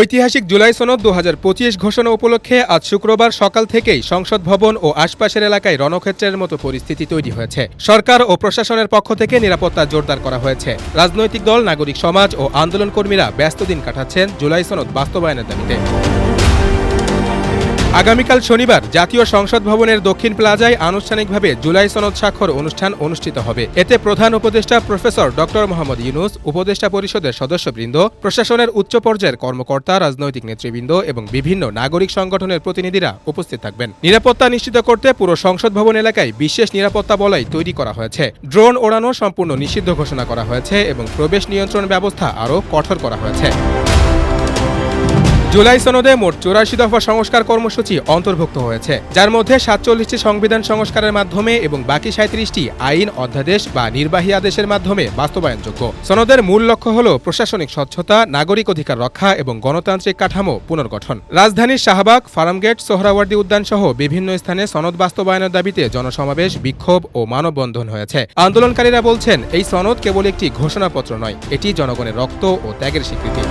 ঐতিহাসিক জুলাই সনদ দু ঘোষণা উপলক্ষে আজ শুক্রবার সকাল থেকেই সংসদ ভবন ও আশপাশের এলাকায় রণক্ষেত্রের মতো পরিস্থিতি তৈরি হয়েছে। সরকার ও প্রশাসনের পক্ষ থেকে নিরাপত্তা জোরদার করা হয়েছে। রাজনৈতিক দল, নাগরিক সমাজ ও আন্দোলনকর্মীরা ব্যস্ত দিন কাটাচ্ছেন জুলাই সনদ বাস্তবায়নের দাবিতে। আগামীকাল শনিবার জাতীয় সংসদ ভবনের দক্ষিণ প্লাজায় আনুষ্ঠানিকভাবে জুলাই সনদ স্বাক্ষর অনুষ্ঠান অনুষ্ঠিত হবে। এতে প্রধান উপদেষ্টা প্রফেসর ড মোহাম্মদ ইউনুস, উপদেষ্টা পরিষদের সদস্যবৃন্দ, প্রশাসনের উচ্চ পর্যায়ের কর্মকর্তা, রাজনৈতিক নেতৃবৃন্দ এবং বিভিন্ন নাগরিক সংগঠনের প্রতিনিধিরা উপস্থিত থাকবেন। নিরাপত্তা নিশ্চিত করতে পুরো সংসদ ভবন এলাকায় বিশেষ নিরাপত্তা বলয় তৈরি করা হয়েছে। ড্রোন ওড়ানো সম্পূর্ণ নিষিদ্ধ ঘোষণা করা হয়েছে এবং প্রবেশ নিয়ন্ত্রণ ব্যবস্থা আরও কঠোর করা হয়েছে। জুলাই সনদে মোট চৌরাশি দফা সংস্কার কর্মসূচি অন্তর্ভুক্ত হয়েছে, যার মধ্যে সাতচল্লিশটি সংবিধান সংস্কারের মাধ্যমে এবং বাকি সাঁত্রিশটি আইন, অধ্যাদেশ বা নির্বাহী আদেশের মাধ্যমে বাস্তবায়নযোগ্য। সনদের মূল লক্ষ্য হল প্রশাসনিক স্বচ্ছতা, নাগরিক অধিকার রক্ষা এবং গণতান্ত্রিক কাঠামো পুনর্গঠন। রাজধানীর শাহবাগ, ফার্মগেট, সোহরাওয়ার্দী উদ্যান সহ বিভিন্ন স্থানে সনদ বাস্তবায়নের দাবিতে জনসমাবেশ, বিক্ষোভ ও মানববন্ধন হয়েছে। আন্দোলনকারীরা বলছেন, এই সনদ কেবল একটি ঘোষণাপত্র নয়, এটি জনগণের রক্ত ও ত্যাগের স্বীকৃতি।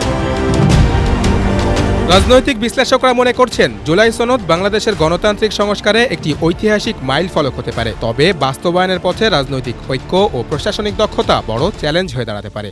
রাজনৈতিক বিশ্লেষকরা মনে করছেন, জুলাই সনদ বাংলাদেশের গণতান্ত্রিক সংস্কারে একটি ঐতিহাসিক মাইল ফলক হতে পারে। তবে বাস্তবায়নের পথে রাজনৈতিক ঐক্য ও প্রশাসনিক দক্ষতা বড় চ্যালেঞ্জ হয়ে দাঁড়াতে পারে।